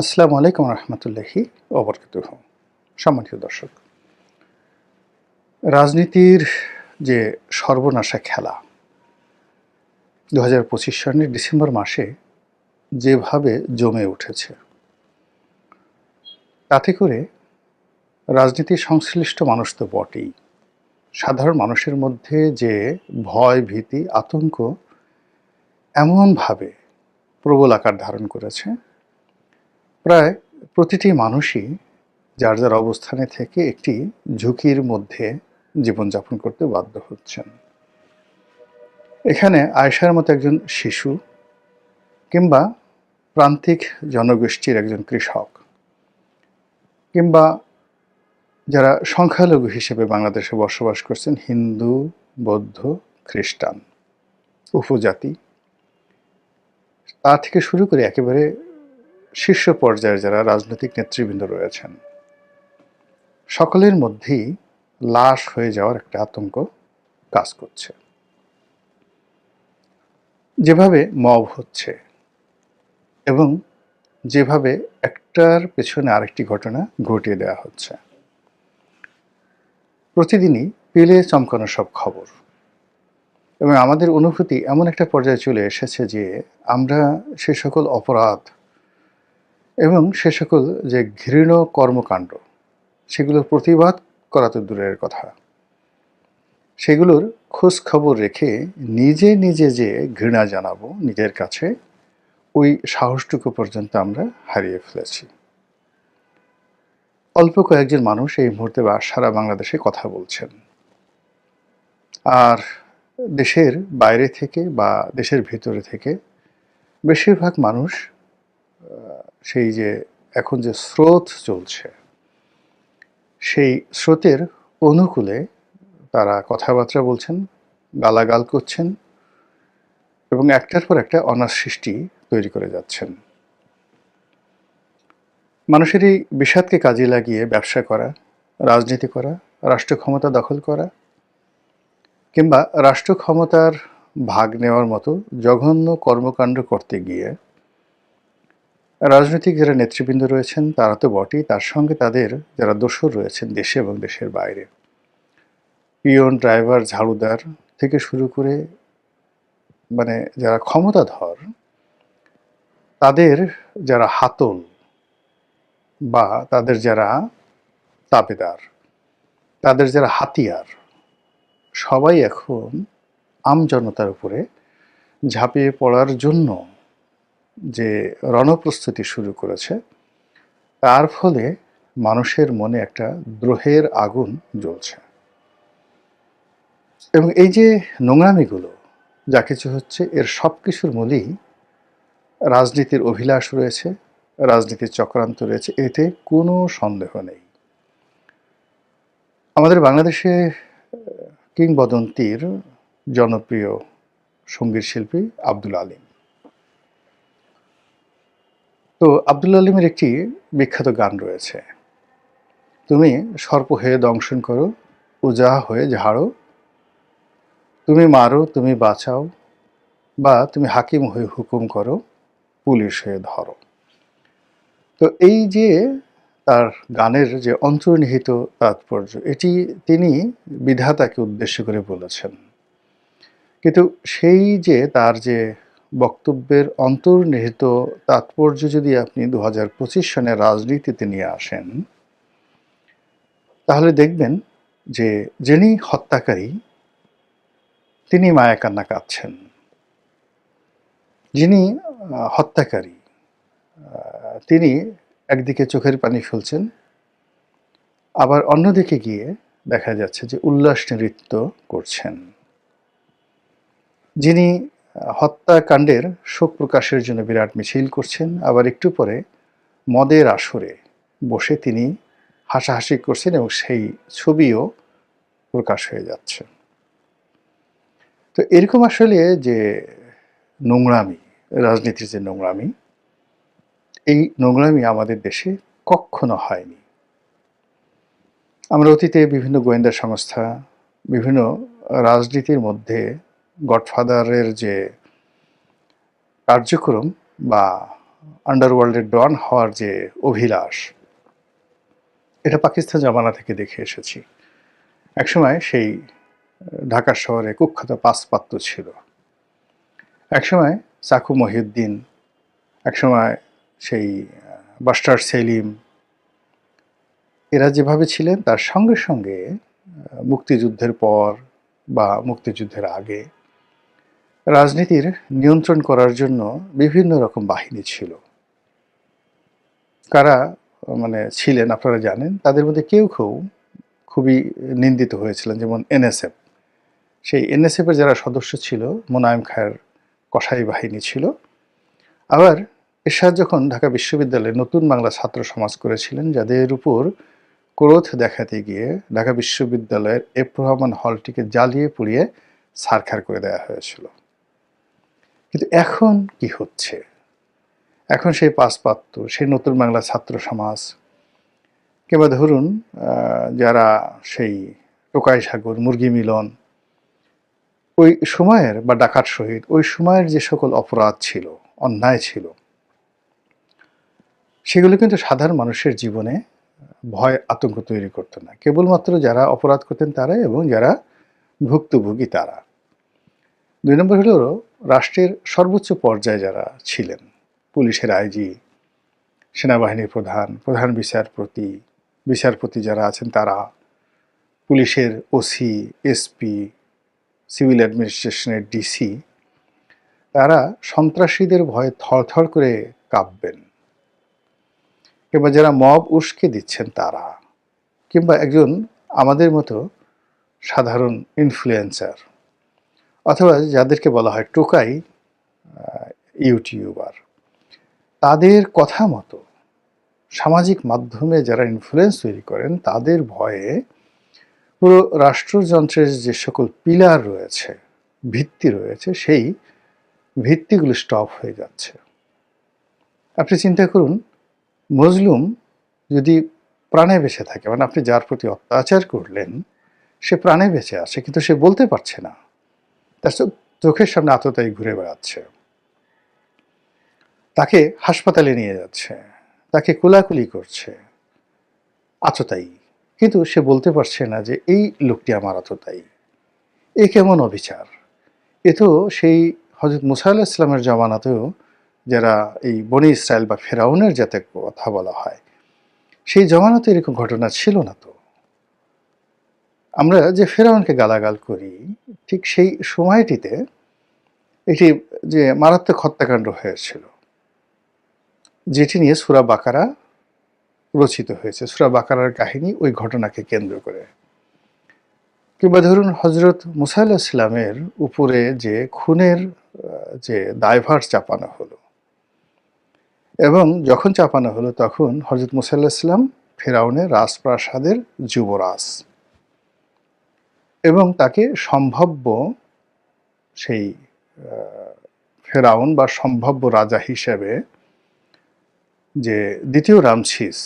আসসালামু আলাইকুম রহমতুল্লাহি অবরকাত সম্মানিত দর্শক, রাজনীতির যে সর্বনাশা খেলা দু হাজার পঁচিশ সনের ডিসেম্বর মাসে যেভাবে জমে উঠেছে, তাতে করে রাজনীতির সংশ্লিষ্ট মানুষ তো বটেই। সাধারণ মানুষের মধ্যে যে ভয়, ভীতি, আতঙ্ক এমনভাবে প্রবল আকার ধারণ করেছে প্রায় প্রতিটি মানুষই যার যার অবস্থানে থেকে একটি ঝুঁকির মধ্যে জীবনযাপন করতে বাধ্য হচ্ছেন। এখানে আয়েশার মতো একজন শিশু কিংবা প্রান্তিক জনগোষ্ঠীর একজন কৃষক কিংবা যারা সংখ্যালঘু হিসেবে বাংলাদেশে বসবাস করছেন হিন্দু, বৌদ্ধ, খ্রিস্টান, উপজাতি, তা থেকে শুরু করে একেবারে শীর্ষ পর্যায়ে যারা রাজনৈতিক নেতৃবৃন্দ রয়েছেন, সকলের মধ্যেই লাশ হয়ে যাওয়ার একটা আতঙ্ক কাজ করছে। যেভাবে মব হচ্ছে এবং যেভাবে একটার পেছনে আরেকটি ঘটনা ঘটিয়ে দেওয়া হচ্ছে, প্রতিদিনই পেলে চমকানো সব খবর। এবং আমাদের অনুভূতি এমন একটা পর্যায়ে চলে এসেছে যে আমরা সে সকল অপরাধ এবং সে সকল যে ঘৃণ কর্মকাণ্ড সেগুলোর প্রতিবাদ করা তো দূরের কথা। সেগুলোর খোঁজ খবর রেখে নিজে নিজে যে ঘৃণা জানাব নিজের কাছে, ওই সাহসটুকু পর্যন্ত আমরা হারিয়ে ফেলেছি। অল্প কয়েকজন মানুষ এই মুহূর্তে বা সারা বাংলাদেশে কথা বলছেন। আর দেশের বাইরে থেকে বা দেশের ভিতরে থেকে বেশিরভাগ মানুষ সেই যে এখন যে স্রোত চলছে, সেই স্রোতের অনুকূলে তারা কথাবার্তা বলছেন, গালাগাল করছেন এবং একটার পর একটা অনার সৃষ্টি তৈরি করে যাচ্ছেন। মানুষের এই বিষাদকে কাজে লাগিয়ে ব্যবসা করা, রাজনীতি করা রাষ্ট্র ক্ষমতা দখল করা কিংবা রাষ্ট্র ক্ষমতার ভাগ নেওয়ার মতো জঘন্য কর্মকাণ্ড করতে গিয়ে রাজনৈতিক যারা নেতৃবৃন্দ রয়েছেন, তারা তো বটেই। তার সঙ্গে তাদের যারা দোসর রয়েছেন দেশে এবং দেশের বাইরে। পিয়ন ড্রাইভার, ঝাড়ুদার থেকে শুরু করে মানে যারা ক্ষমতাধর, তাদের যারা হাতল বা তাদের যারা তাবেদার তাদের যারা হাতিয়ার, সবাই এখন আমজনতার উপরে ঝাঁপিয়ে পড়ার জন্য যে রণপ্রস্তুতি শুরু করেছে, তার ফলে মানুষের মনে একটা দ্রোহের আগুন জ্বলছে। এবং এই যে নোংরামিগুলো, যা কিছু হচ্ছে, এর সব কিছুর মূলেই রাজনীতির অভিলাষ রয়েছে, রাজনীতির চক্রান্ত রয়েছে, এতে কোনো সন্দেহ নেই। আমাদের বাংলাদেশে কিংবদন্তির জনপ্রিয় সংগীত শিল্পী আব্দুল আলিম। তো আব্দুল আলিমের একটি বিখ্যাত গান রয়েছে। তুমি সর্প হয়ে দংশন করো উজা হয়ে ঝাড়ো। তুমি মারো, তুমি বাঁচাও, বা তুমি হাকিম হয়ে হুকুম করো, পুলিশ হয়ে ধরো। তো এই যে তার গানের যে অন্তর্নিহিত তাৎপর্য, এটি তিনি বিধাতাকে উদ্দেশ্য করে বলেছেন। কিন্তু সেই যে তার যে বক্তব্যের অন্তর্নিহিত তাৎপর্য যদি আপনি দু হাজার পঁচিশ সনের রাজনীতিতে নিয়ে আসেন, তাহলে দেখবেন যে যিনি হত্যাকারী, তিনি মায়া কান্না কাঁদছেন। যিনি হত্যাকারী তিনি একদিকে চোখের পানি ফেলছেন, আবার অন্যদিকে গিয়ে দেখা যাচ্ছে যে উল্লাস নৃত্য করছেন। যিনি হত্যাকাণ্ডের শোক প্রকাশের জন্য বিরাট মিছিল করছেন, আবার একটু পরে মদের আসরে বসে তিনি হাসাহাসি করছেন এবং সেই ছবিও প্রকাশ হয়ে যাচ্ছে। তো এরকম আসলে যে নোংরামি, রাজনীতির যে নোংরামি, এই নোংরামি আমাদের দেশে কখনো হয়নি। আমরা অতীতে বিভিন্ন গোয়েন্দা সংস্থা, বিভিন্ন রাজনীতির মধ্যে গডফাদারের যে কার্যক্রম বা আন্ডারওয়ার্ল্ডের ডন হওয়ার যে অভিলাষ, এটা পাকিস্তান জামানা থেকে দেখে এসেছি। একসময় সেই ঢাকা শহরে কুখ্যাত পাসপাত্র ছিল। একসময় সাকু মহিউদ্দিন, একসময় সেই বাস্টার সেলিম, এরা যেভাবে ছিলেন, তার সঙ্গে সঙ্গে মুক্তিযুদ্ধের পর বা মুক্তিযুদ্ধের আগে রাজনীতির নিয়ন্ত্রণ করার জন্য বিভিন্ন রকম বাহিনী ছিল। কারা মানে ছিলেন আপনারা জানেন, তাদের মধ্যে কেউ কেউ খুবই নিন্দিত হয়েছিলেন, যেমন এনএসএফ। সেই এনএসএফ এর যারা সদস্য ছিল, মোনায়েম খায়ের কসাই বাহিনী ছিল। আবার এরশাদ যখন ঢাকা বিশ্ববিদ্যালয়ে নতুন বাংলা ছাত্র সমাজ করেছিলেন, যাদের উপর ক্রোধ দেখাতে গিয়ে ঢাকা বিশ্ববিদ্যালয়ের এফ রহমান হলটিকে জ্বালিয়ে পুড়িয়ে সারখার করে দেওয়া হয়েছিল। কিন্তু এখন কি হচ্ছে? এখন সেই পাসপাত্র সেই নতুন বাংলা ছাত্র সমাজ। কিংবা ধরুন যারা সেই টোকাই সাগর, মুরগি মিলন, ওই সময়ের বা ডাকাত শহীদ ওই সময়ের যে সকল অপরাধ ছিল, অন্যায় ছিল, সেগুলো কিন্তু সাধারণ মানুষের জীবনে ভয়, আতঙ্ক তৈরি করতো না। কেবলমাত্র যারা অপরাধ করতেন তারাই এবং যারা ভুক্তভোগী তারা। দুই নম্বর হলো রাষ্ট্রের সর্বোচ্চ পর্যায়ে যারা ছিলেন, পুলিশের আইজি, সেনাবাহিনীর প্রধান প্রধান বিচারপতি বিচারপতি যারা আছেন তারা, পুলিশের ওসি, এসপি, সিভিল অ্যাডমিনিস্ট্রেশনের ডিসি, তারা সন্ত্রাসীদের ভয়ে থরথর করে কাঁপবেন। কিংবা যারা মব উস্কে দিচ্ছেন তারা, কিংবা একজন আমাদের মতো সাধারণ ইনফ্লুয়েন্সার অথবা যাদেরকে বলা হয় টোকাই ইউটিউবার, তাদের কথা মতো সামাজিক মাধ্যমে যারা ইনফ্লুয়েন্স তৈরি করেন, তাদের ভয়ে পুরো রাষ্ট্রযন্ত্রের যে সকল পিলার রয়েছে, ভিত্তি রয়েছে, সেই ভিত্তিগুলো স্টপ হয়ে যাচ্ছে। আপনি চিন্তা করুন, মজলুম যদি প্রাণে বেঁচে থাকে মানে আপনি যার প্রতি অত্যাচার করলেন, সে প্রাণে বেঁচে আছে, কিন্তু সে বলতে পারছে না। তার চোখ- চোখের সামনে আততায়ী ঘুরে বেড়াচ্ছে। তাকে হাসপাতালে নিয়ে যাচ্ছে। তাকে কোলাকুলি করছে। আততায়ী কিন্তু সে বলতে পারছে না যে এই লোকটি আমার আততায়ী এ কেমন অবিচার? এ তো সেই হজরত মুসা আল্লাহ ইসলামের জমানাতেও যারা এই বনি ইসরায়েল বা ফেরাউনের যাতে কথা বলা হয়, সেই জমানাতে এরকম ঘটনা ছিল না তো? আমরা যে ফেরাউনকে গালাগাল করি, ঠিক সেই সময়টিতে এটি যে মারাত্মক হত্যাকাণ্ড হয়েছিল, যেটি নিয়ে সুরা বাকারা রচিত হয়েছে। সুরা বাকারার কাহিনী ওই ঘটনাকে কেন্দ্র করে। কিংবা ধরুন হজরত মুসা আল্লাহ ইসলামের উপরে যে খুনের যে দায়ভার চাপানো হলো, এবং যখন চাপানো হলো তখন হজরত মুসা আল্লাহ ইসলাম ফেরাউনের রাজপ্রাসাদের যুবরাজ। এবং তাকে সম্ভাব্য সেই ফেরাউন বা সম্ভাব্য রাজা হিসেবে যে দ্বিতীয় রামছিস